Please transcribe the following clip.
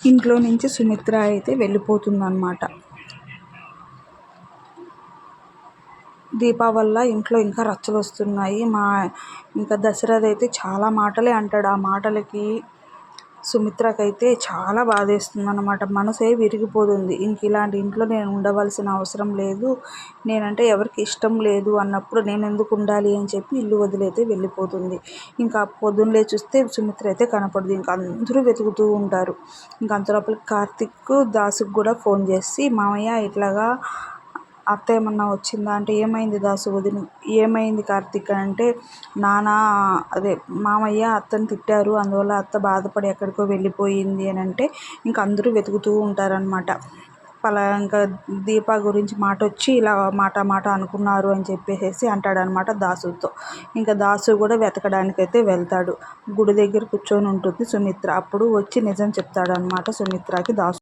ఇంట్లో నుంచి సుమిత్ర అయితే వెళ్ళిపోతుందన్నమాట. దీపా వల్ల ఇంట్లో ఇంకా రచ్చలు వస్తున్నాయి. మా ఇంకా దశరథ్ అయితే చాలా మాటలే అంటాడు. ఆ మాటలకి సుమిత్రకైతే చాలా బాధేస్తుంది అనమాట మనసే విరిగిపోతుంది. ఇంక ఇలాంటి ఇంట్లో నేను ఉండవలసిన అవసరం లేదు. నేనంటే ఎవరికి ఇష్టం లేదు అన్నప్పుడు నేను ఎందుకు ఉండాలి అని చెప్పి ఇల్లు వదిలైతే వెళ్ళిపోతుంది. ఇంకా పొద్దున్నే చూస్తే సుమిత్ర అయితే కనపడదు. ఇంకా అందరూ వెతుకుతూ ఉంటారు. ఇంకా అంతలోపల కార్తిక్ దాసుకు కూడా ఫోన్ చేసి మామయ్య ఇట్లాగా అత్త ఏమన్నా వచ్చిందా అంటే ఏమైంది దాసు వదిన? ఏమైంది కార్తీక్ అంటే నాన్న అదే మామయ్య అత్తని తిట్టారు. అందువల్ల అత్త బాధపడి ఎక్కడికో వెళ్ళిపోయింది అని అంటే ఇంక అందరూ వెతుకుతూ ఉంటారనమాట పలా ఇంకా దీప గురించి మాట వచ్చి ఇలా మాట మాట అనుకున్నారు అని చెప్పేసి అంటాడనమాట దాసుతో. ఇంకా దాసు కూడా వెతకడానికైతే వెళ్తాడు. గుడి దగ్గర కూర్చొని ఉంటుంది సుమిత్ర. అప్పుడు వచ్చి నిజం చెప్తాడనమాట సుమిత్రకి దాసు.